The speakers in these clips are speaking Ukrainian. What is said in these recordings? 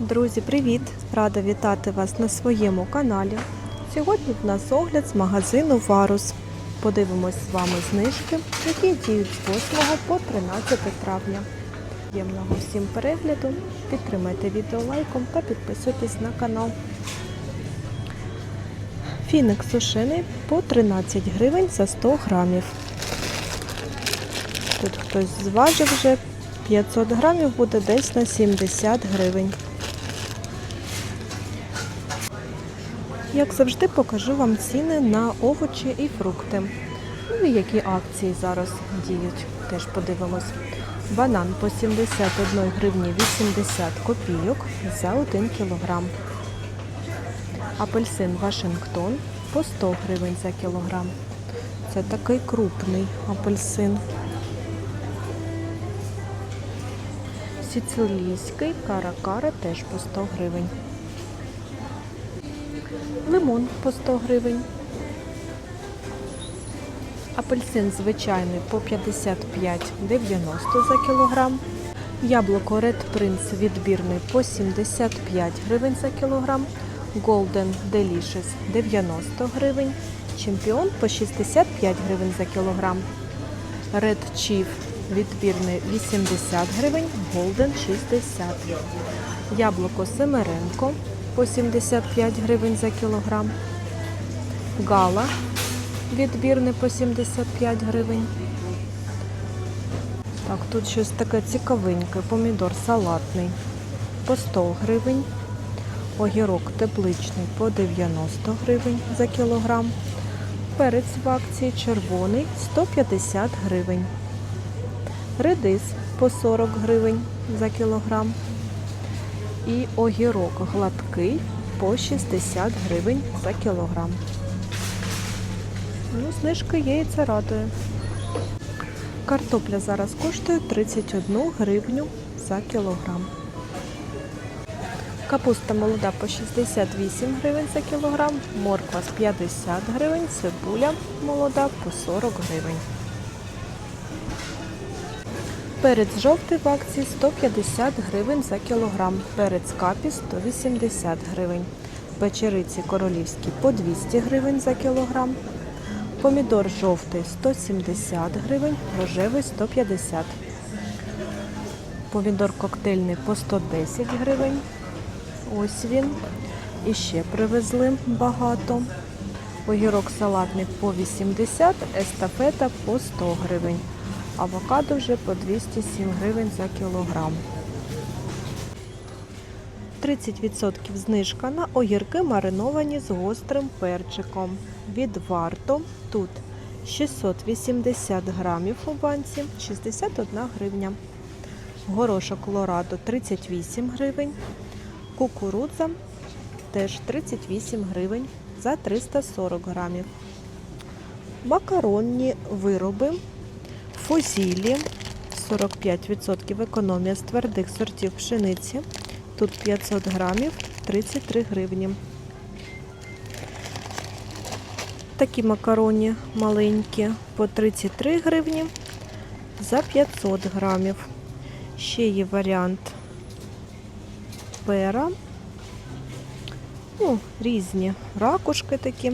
Друзі, привіт! Рада вітати вас на своєму каналі. Сьогодні в нас огляд з магазину Варус. Подивимось з вами знижки, які діють з 8 по 13 травня. Приємного всім перегляду, підтримайте відео лайком та підписуйтесь на канал. Фіник сушений по 13 гривень за 100 грамів. Тут хтось зважив вже 500 грамів буде десь на 70 гривень. Як завжди, покажу вам ціни на овочі і фрукти. Ну і які акції зараз діють, теж подивимось. Банан по 71 гривні 80 копійок за 1 кілограм. Апельсин Вашингтон по 100 гривень за кілограм. Це такий крупний апельсин. Сицилійський каракара теж по 100 гривень. Лимон по 100 гривень. Апельсин звичайний по 55,90 за кілограм. Яблуко Red Prince відбірний по 75 гривень за кілограм. Golden Delicious 90 гривень. Чемпіон по 65 гривень за кілограм. Red Chief відбірний 80 гривень, Golden 60. Яблуко Семеренко по 75 гривень за кілограм. Гала відбірне по 75 гривень. Так, тут щось таке цікавеньке. Помідор салатний по 100 гривень. Огірок тепличний по 90 гривень за кілограм. Перець в акції червоний 150 гривень. Редис по 40 гривень за кілограм. І огірок гладкий по 60 гривень за кілограм. Ну, знижка є і це радує. Картопля зараз коштує 31 гривню за кілограм. Капуста молода по 68 гривень за кілограм, морква з 50 гривень, цибуля молода по 40 гривень. Перець жовтий в акції 150 гривень за кілограм. Перець капі 180 гривень. Печериці королівські по 200 гривень за кілограм. Помідор жовтий 170 гривень, рожевий 150. Помідор коктейльний по 110 гривень. Ось він. І ще привезли багато. Огірок салатний по 80, естафета по 100 гривень. Авокадо вже по 207 гривень за кілограм. 30% знижка на огірки мариновані з гострим перчиком. Від варто тут 680 грамів у банці 61 гривня. Горошок Лорадо 38 гривень. Кукурудза теж 38 гривень за 340 грамів. Макаронні вироби Фузілі 45% економія з твердих сортів пшениці. Тут 500 грамів 33 гривні. Такі макароні маленькі по 33 гривні за 500 грамів. Ще є варіант пера. Ну, різні ракушки такі.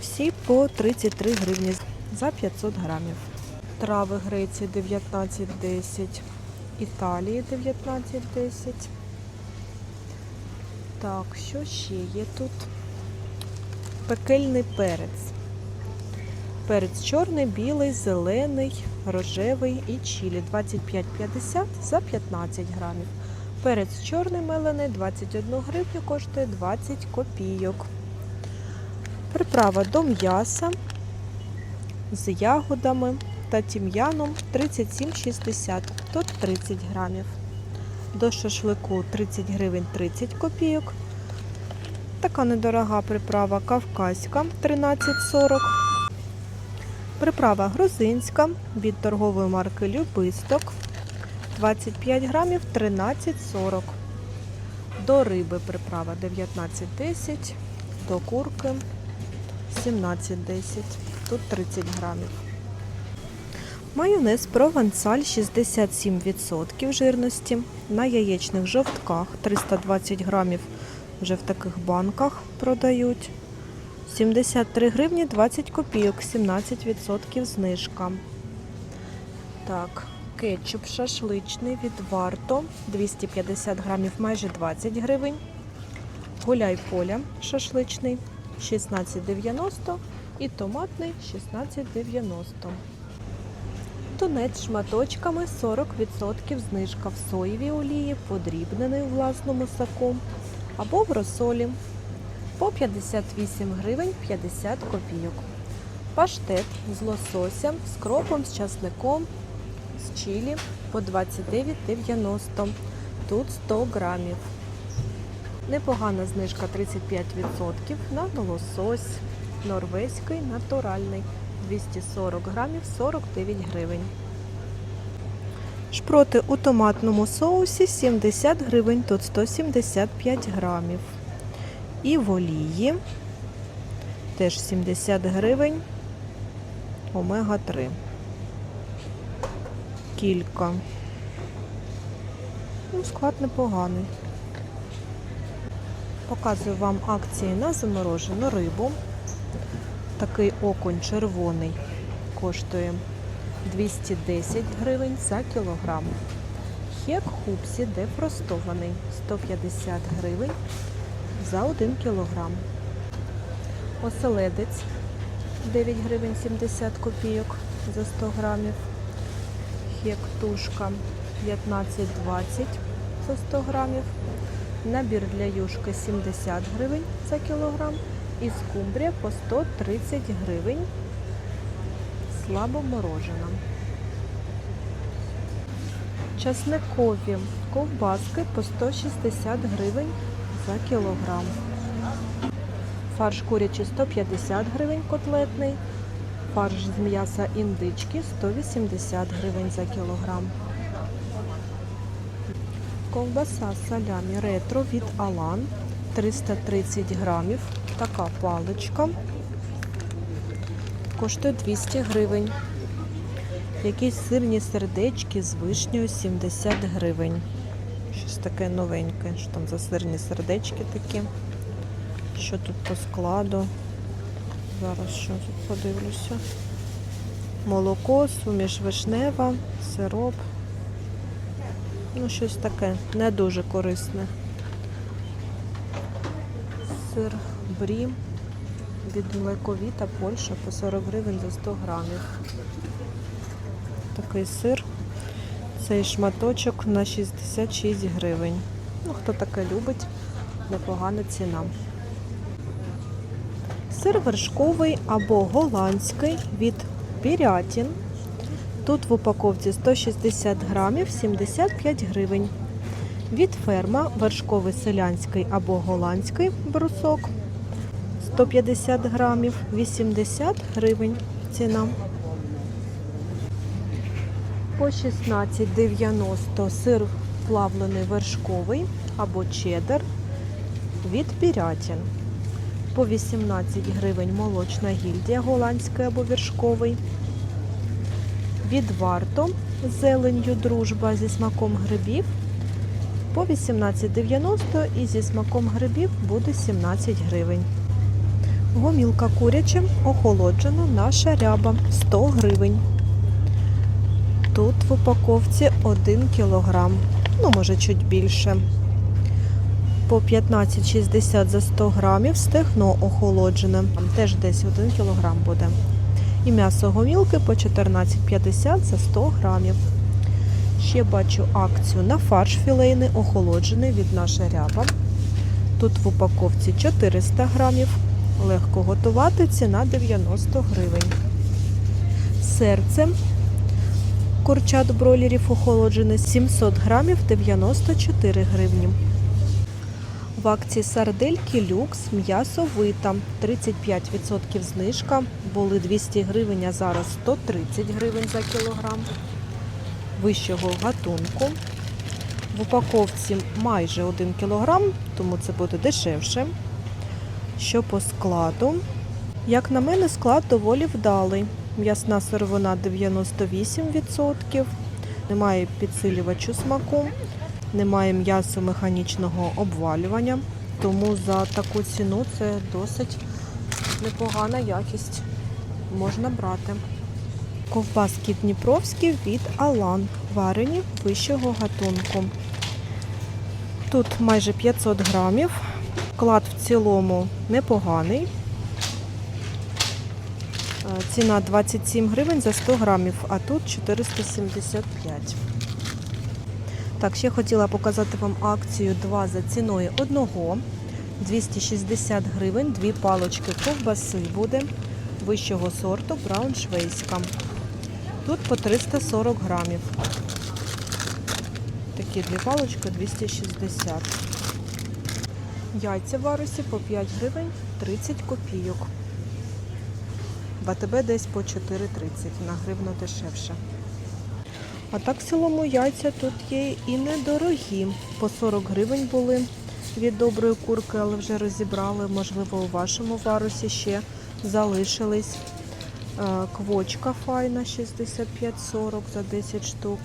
Всі по 33 гривні за 500 грамів. Трави Греції 19,10, Італії 19,10. Так, що ще є тут? Пекельний перець. Перець чорний, білий, зелений, рожевий і чилі 25,50 за 15 грамів. Перець чорний мелений 21 гривню коштує 20 копійок. Приправа до м'яса з ягодами та тім'яном 37,60, тут 30 грамів. До шашлику 30 гривень 30 копійок. Така недорога приправа кавказька 13,40. Приправа грузинська від торгової марки Любисток 25 грамів 13,40. До риби приправа 19,10, до курки 17,10. Тут 30 грамів. Майонез провансаль 67% жирності. На яєчних жовтках 320 грамів вже в таких банках продають. 73 гривні 20 копійок, 17% знижка. Так, кетчуп шашличний від Варто 250 грамів, майже 20 гривень. Гуляй поля шашличний 16,90 і томатний 16,90. Тунець шматочками 40% знижка в соєвій олії, подрібнений власному соку або в розсолі по 58 гривень 50 копійок. Паштет з лососем, з кропом, з часником, з чилі по 29,90. Тут 100 грамів. Непогана знижка 35% на лосось. Норвезький натуральний 240 грамів 49 гривень. Шпроти у томатному соусі 70 гривень, тут 175 грамів. І в олії теж 70 гривень. Омега 3. Кілька. Ну, склад непоганий. Показую вам акції на заморожену рибу. Такий окунь червоний коштує 210 гривень за кілограм. Хек хупсі дефростований 150 гривень за 1 кілограм. Оселедець 9 гривень 70 копійок за 100 грамів. Хек тушка 15-20 за 100 грамів. Набір для юшки 70 гривень за кілограм. І скумбрія по 130 гривень. Слабо морожена. Часникові ковбаски по 160 гривень за кілограм. Фарш курячий 150 гривень котлетний. Фарш з м'яса індички 180 гривень за кілограм. Ковбаса салямі ретро від Алан 330 грамів. Така паличка. Коштує 200 гривень. Якісь сирні сердечки з вишнею 70 гривень. Щось таке новеньке. Що там за сирні сердечки такі? Що тут по складу? Зараз що тут подивлюся. Молоко, суміш вишнева, сироп. Ну, щось таке не дуже корисне. Сир брі від млековіта Польща по 40 гривень за 100 грамів. Такий сир. Цей шматочок на 66 гривень. Ну, хто таке любить, непогана ціна. Сир вершковий або голландський від Пірятін. Тут в упаковці 160 грамів 75 гривень. Від ферма вершковий селянський або голландський брусок 150 грамів 80 гривень ціна. По 16,90 сир плавлений вершковий або чеддер від Пірятін. По 18 гривень молочна гільдія голландський або вершковий. Від варто з дружба зі смаком грибів по 18,90 і зі смаком грибів буде 17 гривень. Гомілка куряча охолоджена наша ряба 100 гривень. Тут в упаковці 1 кілограм, ну може чуть більше. По 15,60 за 100 грамів стегно охолоджене. Там теж десь 1 кілограм буде. І м'ясо гомілки по 14,50 за 100 грамів. Ще бачу акцію на фарш філейний охолоджений від наша ряба. Тут в упаковці 400 грамів. Легко готувати, ціна 90 гривень. Серце курчат бройлерів охолоджене 700 грамів 94 гривні. В акції сардельки люкс м'ясо вита 35% знижка. Були 200 гривень, а зараз 130 гривень за кілограм. Вищого гатунку. В упаковці майже 1 кілограм, тому це буде дешевше. Що по складу? Як на мене, склад доволі вдалий. М'ясна сировина 98%. Немає підсилювачу смаку, немає м'ясу механічного обвалювання. Тому за таку ціну це досить непогана якість. Можна брати. Ковбаски Дніпровські від Алан, варені вищого гатунку. Тут майже 500 грамів. Клад в цілому непоганий. Е, Ціна 27 гривень за 100 грамів, а тут 475. Так, ще хотіла показати вам акцію 2 за ціною одного. 260 гривень, дві палочки ковбаси буде вищого сорту брауншвейська. Тут по 340 грамів. Такі дві палочки 260. Яйця в Арусі по 5 гривень 30 копійок. В десь по 4,30 на гривну дешевше. А так в цілому яйця тут є і недорогі. По 40 гривень були від доброї курки, але вже розібрали. Можливо, у вашому варусі ще залишились. Е, Квочка файна 65,40 за 10 штук.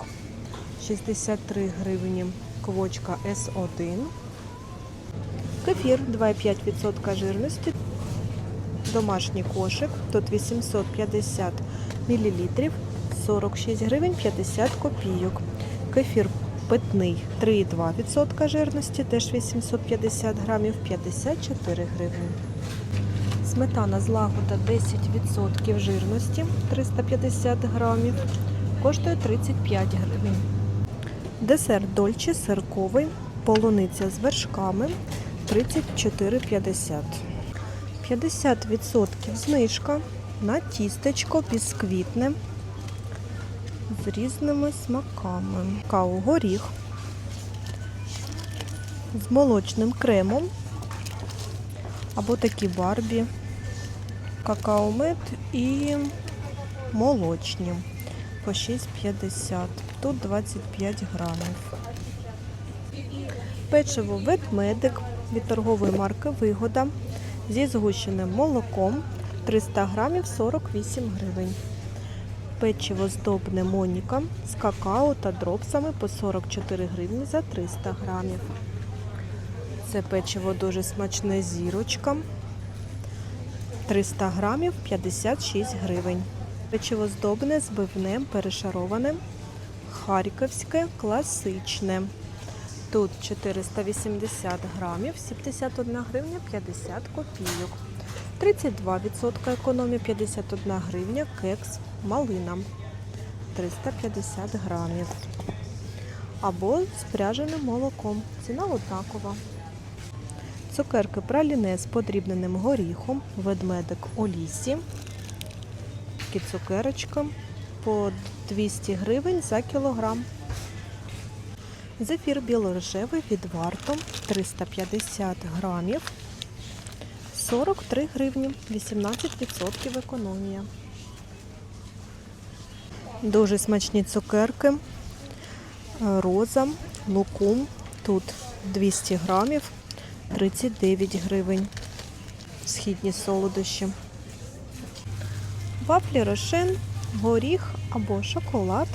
63 гривні. Квочка С1. Кефір 2,5% жирності. Домашній кошик. Тут 850 мл. 46 гривень 50 копійок. Кефір питний 3,2% жирності, теж 850 грамів, 54 гривні. Сметана злагода 10% жирності, 350 грамів, коштує 35 гривень. Десерт дольче сирковий, полуниця з вершками 34,50. 50% знижка на тістечко бісквітне з різними смаками. Кау горіх з молочним кремом або такі барбі, какаомет і молочні по 6,50. Тут 25 грамів. Печиво ведмедик від торгової марки Вигода зі згущеним молоком 300 грамів 48 гривень. Печиво здобне Моніка з какао та дропсами по 44 гривні за 300 грамів. Це печиво дуже смачне зірочка. 300 грамів 56 гривень. Печиво здобне з бивнем перешароване. Харківське класичне. Тут 480 грамів, 71 гривня 50 копійок. 32% економія, 51 гривня, кекс малина 350 грамів. Або з пряженим молоком. Ціна однакова. Цукерки праліне з подрібненим горіхом, ведмедик у лісі. Такі цукерочка по 200 гривень за кілограм. Зефір білорожевий від варту 350 грамів. 43 гривні, 18% економія. Дуже смачні цукерки. Роза, лукум. Тут 200 грамів, 39 гривень. Східні солодощі. Вафлі рошен, горіх або шоколад.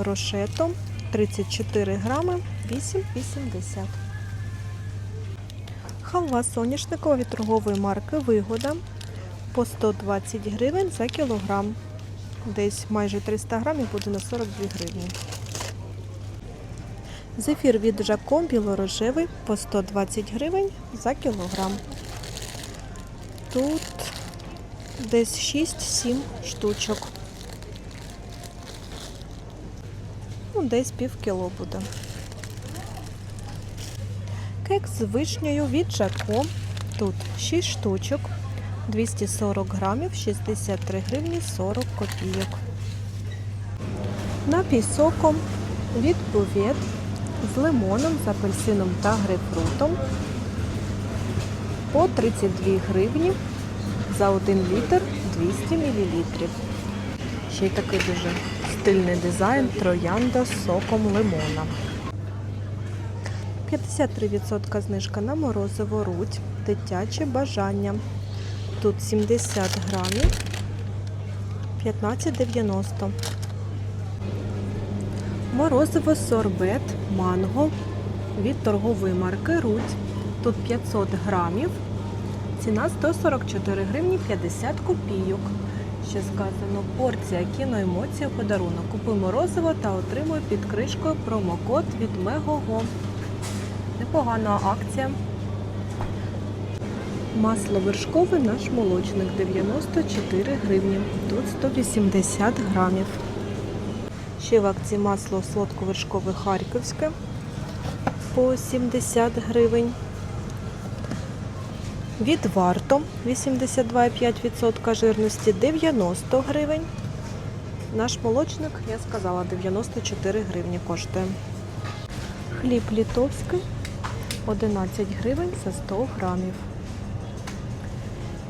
Рошето 34 грами, 8,80. Халва соняшникова від торгової марки Вигода по 120 гривень за кілограм. Десь майже 300 грамів буде на 42 гривні. Зефір від Жако білорожевий по 120 гривень за кілограм. Тут десь 6-7 штучок. Ну, десь пів кіло буде. Кекс з вишнею від Жако. Тут 6 штучок, 240 грамів, 63 гривні 40 копійок. Напій соком від бувет з лимоном, з апельсином та грейпфрутом по 32 гривні за 1 літр 200 мл. Ще й такий дуже стильний дизайн троянда з соком лимона. 53% знижка на морозиво рудь, дитяче бажання. Тут 70 грамів, 15,90. Морозиво сорбет манго від торгової марки Руть. Тут 500 грамів. Ціна 144 гривні 50 копійок. Ще сказано, порція кіноемоція подарунок. Купи морозиво та отримуй під кришкою промокод від Мегого. Непогана акція. Масло вершкове наш молочник 94 гривні. Тут 180 грамів. Ще в акції масло солодковершкове харківське по 70 гривень. Від варто 82,5% жирності 90 гривень. Наш молочник, я сказала, 94 гривні коштує. Хліб літовський 11 гривень за 100 грамів.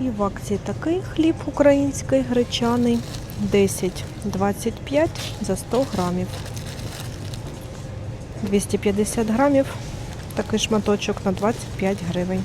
І в акції такий хліб український гречаний 10,25 за 100 грамів. 250 грамів, такий шматочок на 25 гривень.